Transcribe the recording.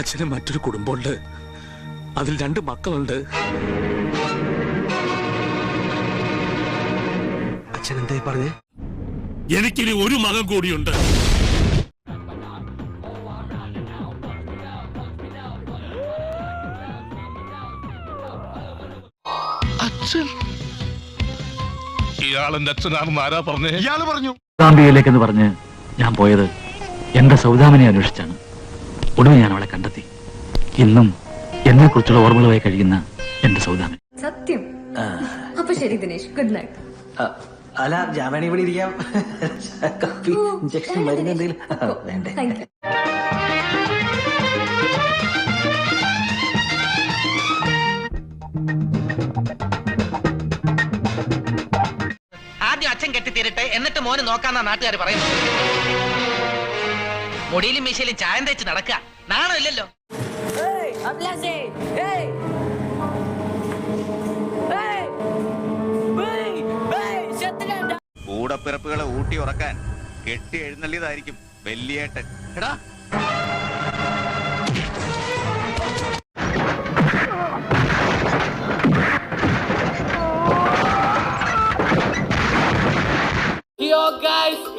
അച്ഛന് മറ്റൊരു കുടുംബമുണ്ട്. അതിൽ രണ്ട് മക്കളുണ്ട്. അച്ഛൻ എന്തായി പറഞ്ഞേ? എനിക്കിനി ഒരു മകൻ കൂടിയുണ്ട്. അച്ഛൻ. ഇയാളെന്റെ അച്ഛനാണെന്ന് ആരാ പറഞ്ഞേ? ഇയാൾ പറഞ്ഞു. സൗദാമ്പികയിലേക്കെന്ന് പറഞ്ഞ് ഞാൻ പോയത് എന്റെ സൗദാമിനെ അന്വേഷിച്ചാണ്. ഒടുവിൽ ഞാൻ അവളെ കണ്ടെത്തി. ഇന്നും എന്നെ കുറിച്ചുള്ള ഓർമ്മകളുമായി കഴിയുന്ന എന്റെ സൗദാമൻ സത്യം? അപ്പൊ ശരി ദിനേശ്. ഗുഡ് നൈറ്റ് അല്ല ജാമേണി ഇവിടെ ഇരിക്കാം. കാപ്പി ഇഞ്ചക്ഷൻ മരുന്ന് എന്തെങ്കിലും. വേണ്ടേ. ആദ്യം അച്ഛൻ കെട്ടിത്തീരട്ടെ എന്നിട്ട് മോന് നോക്കാന്നാ നാട്ടുകാർ പറയുന്നത്. മുടിയിലും മീശയിലും ചായം തേച്ച് നടക്കുക. നാണോ ഇല്ലല്ലോ? കൂടപ്പിറപ്പുകളെ ഊട്ടി ഉറക്കാൻ കെട്ടി എഴുന്നള്ളിയതായിരിക്കും വെല്ലിയേട്ടൻ. എടാ. യോ ഗൈസ്